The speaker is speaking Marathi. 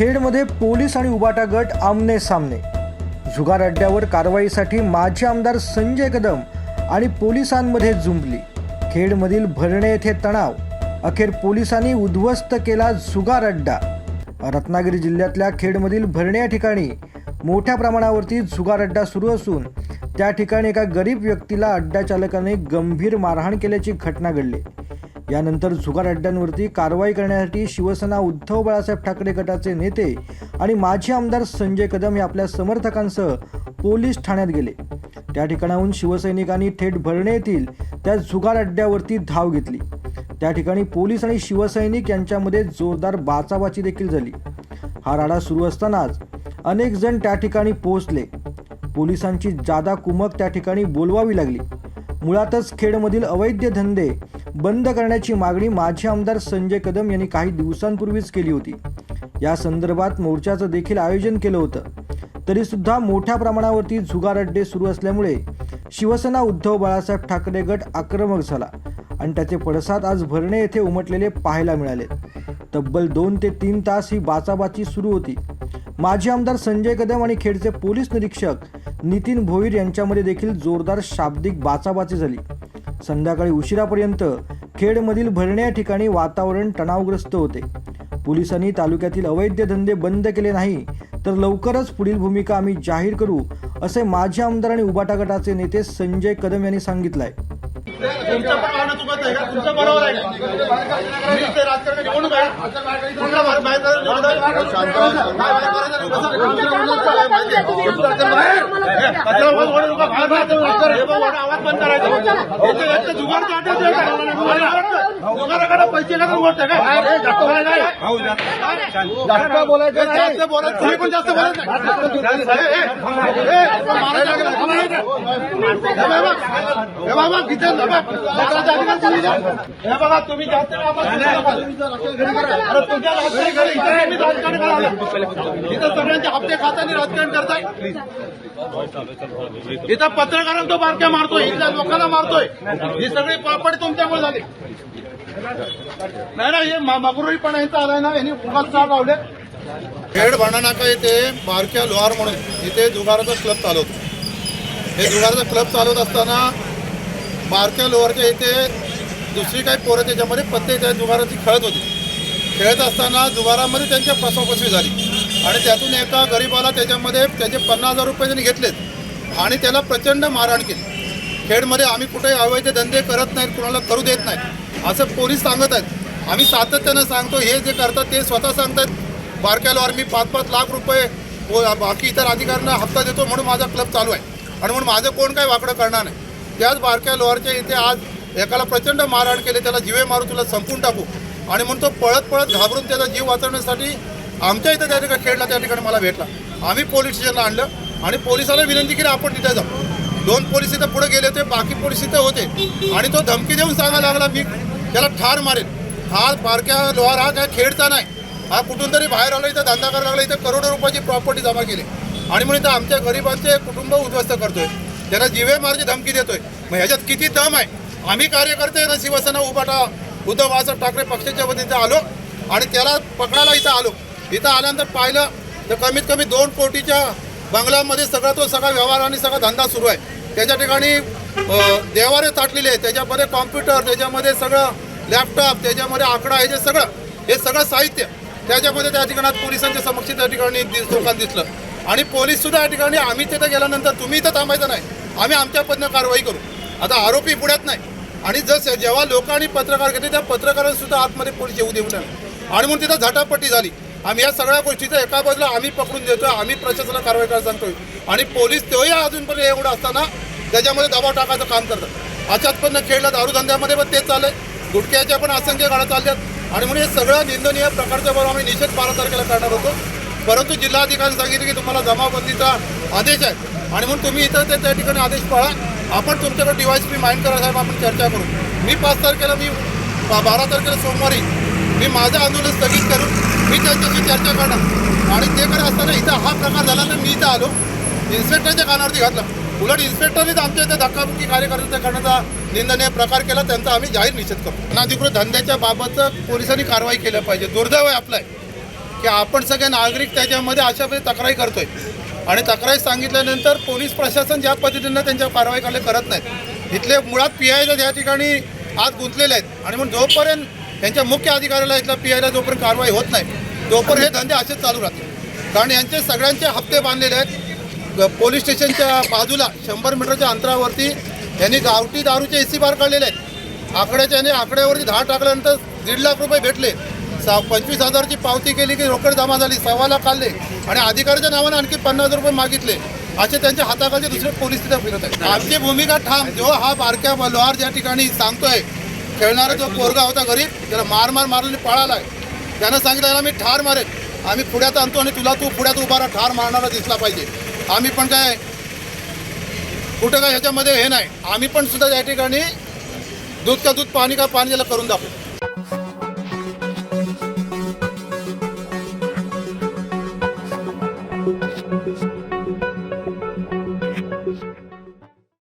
खेडमध्ये पोलीस आणि उबाटा गट आमने सामने. जुगार अड्ड्यावर कारवाईसाठी माजी आमदार संजय कदम आणि पोलिसांमध्ये जुंपली खेडमधील भरणे येथे तणाव. अखेर पोलिसांनी उद्ध्वस्त केला जुगार अड्डा. रत्नागिरी जिल्ह्यातल्या खेडमधील भरणे या ठिकाणी मोठ्या प्रमाणावरती जुगार अड्डा सुरू असून त्या ठिकाणी एका गरीब व्यक्तीला अड्डा चालकाने गंभीर मारहाण केल्याची घटना घडली. यानंतर जुगार अड्ड्यांवरती कारवाई करण्यासाठी शिवसेना उद्धव बाळासाहेब ठाकरे गटाचे नेते आणि माजी आमदार संजय कदम हे आपल्या समर्थकांसह पोलीस ठाण्यात गेले. त्या ठिकाणाहून शिवसैनिकांनी थेट भरणे येथील त्या जुगार अड्ड्यावरती धाव घेतली. त्या ठिकाणी पोलीस आणि शिवसैनिक यांच्यामध्ये जोरदार बाचाबाची देखील झाली. हा राडा सुरू असतानाच अनेक जण त्या ठिकाणी पोहोचले. पोलिसांची जादा कुमक त्या ठिकाणी बोलवावी लागली. मुळातच खेडमधील अवैध धंदे बंद करण्याची मागणी माजी आमदार संजय कदम यांनी काही दिवसांपूर्वीच केली होती. या संदर्भात मोर्चाचं देखील आयोजन केलं होतं. तरी सुद्धा मोठ्या प्रमाणावरती जुगार अड्डे सुरू असल्यामुळे शिवसेना उद्धव बाळासाहेब ठाकरे गट आक्रमक झाला आणि त्याचे पडसाद आज भरणे येथे उमटलेले पाहायला मिळाले. तब्बल दोन ते तीन तास ही बाचाबाची सुरू होती. माजी आमदार संजय कदम आणि खेडचे पोलीस निरीक्षक नितीन भोईर यांच्यामध्ये देखील जोरदार शाब्दिक बाचाबाची झाली. संध्याकाळी उशिरापर्यंत खेडमधील भरण्या ठिकाणी वातावरण तणावग्रस्त होते. पोलिसांनी तालुक्यातील अवैध धंदे बंद केले नाही तर लवकरच पुढील भूमिका आम्ही जाहीर करू असे माजी आमदार आणि उबाटा गटाचे नेते संजय कदम यांनी सांगितलंय. आहे पाहणं चुकत आहे. का तुमचं बरोबर आहे. का राजकारण निवडणूक आहे. हे. हे आवाज बंद करायचा? आणि आवडतं. जुगाराकडे पैसे का काय? हे, जास्त बोलायचं. जास्त बोलायचं. बोलायचं पण जास्त बोलायचं. हे, हे, हे. हे. बाबा, हे किती हे बघा, तुम्ही. हे जास्त तुमच्या राजकारण करा, इथे सगळ्यांचे हप्ते खात्याने राजकारण करताय. इथं पत्रकारांना तो बारक्या मारतोय इथल्या लोकांना मारतोय. ही सगळी पापड तुमच्यामुळे झाली. नाही ना हे मगरुरीपणा यांचा आलाय ना यांनी उगाच चाल लावले. खेड भांडानाका येथे बारक्या लोहार म्हणून इथे जुगाराचा क्लब चालवतो. हे जुगाराचा क्लब चालवत असताना बारक्या लोहारच्या इथे दुसरी काही पोरं त्याच्यामध्ये पत्ते त्या जुगाराची खेळत होती. खेळत असताना जुगारामध्ये त्यांच्या फसवाफसवी झाली. आणि त्यातून एका गरीबाला त्याच्यामध्ये त्याचे पन्नास हजार रुपये त्यांनी घेतलेत. आणि त्याला प्रचंड मारहाण केली. खेडमध्ये आम्ही कुठे अवैध धंदे करत नाहीत कुणाला करू देत नाहीत. असं पोलीस सांगत आहेत. आम्ही सातत्यानं सांगतो हे जे करतात ते स्वतः सांगतात. बारक्या मी पाच पाच लाख रुपये बाकी इतर अधिकाऱ्यांना हप्ता देतो म्हणून माझा क्लब चालू आहे. आणि म्हणून माझं कोण काय वाकडं करणार नाही. त्याच बारक्या लोहारच्या इथे आज एकाला प्रचंड मारहाण केले त्याला जीवे मारू तुला संपून टाकू. आणि म्हणून तो पळत पळत घाबरून त्याचा जीव वाचवण्यासाठी आमच्या इथं त्या ठिकाणी खेळला त्या ठिकाणी मला भेटला. आम्ही पोलीस स्टेशनला आणलं आणि पोलिसाला विनंती केली आपण तिथे जाऊ. दोन पोलीस इथं पुढे गेले होते बाकी पोलीस इथं होते. आणि तो धमकी देऊन सांगायला लागला मी त्याला ठार मारेन. हा बारक्या लोहार हा काय खेळता नाही. हा कुठून तरी बाहेर आला इथं धंदा करायला लागला इथं करोडो रुपयाची प्रॉपर्टी जमा केली. आणि म्हणून इथं आमच्या गरिबांचे कुटुंब उद्ध्वस्त करतोय. त्याला जीवे मारची धमकी देतोय. मग ह्याच्यात किती दम आहे? आम्ही कार्यकर्ते ना शिवसेना उभाटा उद्धव बाळासाहेब ठाकरे पक्षाच्या वतीने आलो आणि त्याला पकडायला इथं आलो. इथं आल्यानंतर पाहिलं तर कमीत कमी दोन कोटीच्या बंगल्यामध्ये सगळा तो सगळा व्यवहार आणि सगळा धंदा सुरू आहे. त्याच्या ठिकाणी देवारे ताटलेले आहेत. त्याच्यामध्ये कॉम्प्युटर त्याच्यामध्ये सगळं लॅपटॉप त्याच्यामध्ये आकडा हे जे सगळं. हे सगळं साहित्य. त्याच्यामध्ये त्या ठिकाणात पोलिसांच्या समक्ष त्या ठिकाणी दिस लोकांना दिसलं. आणि पोलीससुद्धा या ठिकाणी आम्ही तिथं गेल्यानंतर तुम्ही इथं थांबायचं नाही. आम्ही आमच्या पद्धतीनं कारवाई करू. आता आरोपी पुढ्यात नाही. आणि जर जेव्हा लोकांनी पत्रकार घेतले त्या पत्रकारांसुद्धा आतमध्ये पोलीस येऊ देऊ नये. आणि म्हणून तिथं झटापट्टी झाली. आम्ही या सगळ्या गोष्टीचं एका बाजूला आम्ही पकडून देतो आम्ही प्रशासनाला कारवाई करायला सांगतोय. आणि पोलीस तेही अजूनपर्यंत एवढं असताना त्याच्यामध्ये दबाव टाकायचं काम करतात. अशात पण खेळला दारूधंद्यामध्ये पण तेच चाललंय. गुटख्याच्या पण असंख्य गाड्या चालल्यात. आणि म्हणून हे सगळं निंदनीय प्रकारच्या बरोबर आम्ही निषेध बारा तारखेला करणार होतो. परंतु जिल्हाधिकाऱ्यांनी सांगितलं की तुम्हाला जमावबंदीचा आदेश आहे. आणि म्हणून तुम्ही इथं ते त्या ठिकाणी आदेश पाळा. आपण तुमच्याकडे डिवाईस मी माइंड करा साहेब आपण चर्चा करू. मी पाच तारखेला मी बा- बारा तारखेला सोमवारी मी माझं आंदोलन स्थगित करून मी त्यांच्याशी चर्चा करणार. आणि ते करत असताना इथं हा प्रकार झाला तर मी इथं आलो. इन्स्पेक्टरच्या कानावरती घातलं. उलट इन्स्पेक्टरनेच आमच्या इथे धक्काबुक्की कार्यकर्त्यांचा करण्याचा निंदनीय प्रकार केला. त्यांचा आम्ही जाहीर निषेध करतो. अनाधिकृत धंद्याच्या बाबतचं पोलिसांनी कारवाई केल्या पाहिजे. दुर्दैव आहे आपलं. आहे. की आपण सगळे नागरिक त्याच्यामध्ये अशा पद्धती तक्रारी करतोय. आणि तक्रारी सांगितल्यानंतर पोलीस प्रशासन ज्या पद्धतीनं त्यांच्या कारवाई करले करत नाहीत इथले मुळात पी आयला त्या ठिकाणी आत गुंतलेले आहेत. आणि म्हणून जोपर्यंत त्यांच्या मुख्य अधिकाऱ्याला इथल्या पी आयला जोपर्यंत कारवाई होत नाही तोपर्यंत हे धंदे असेच चालू राहतील. कारण यांचे सगळ्यांचे हप्ते बांधलेले आहेत. पोलीस स्टेशनच्या बाजूला शंभर मीटरच्या अंतरावरती यांनी गावठी दारूचे एसी बार काढलेले आहेत. आकड्याच्या आकड्यावरती दहा टाकल्यानंतर दीड लाख रुपये भेटले. सा पंचवीस हजारची पावती केली की रोकड जमा झाली. सव्वाला खाल्ले काढले आणि अधिकाऱ्याच्या नावाने आणखी पन्नास हजार रुपये मागितले. असे त्यांच्या हाताखालचे दुसरे पोलीस तिथे फिरत आहेत. आमची भूमिका ठाम. जो हा बारक्या लोहार ज्या ठिकाणी सांगतोय खेळणारा जो पोरगा होता गरीब त्याला मार मार मारलं पळाला आहे त्यानं सांगितलं मी ठार मारेल आम्ही पुढ्यात आणतो आणि तुला तू पुढ्यात उभा ठार मारणारा दिसला पाहिजे. आम्ही पण काय कुठं काय ह्याच्यामध्ये हे नाही. आम्ही पण सुद्धा या ठिकाणी दूध का दूध पाणी का पाणी याला करून दाखवू.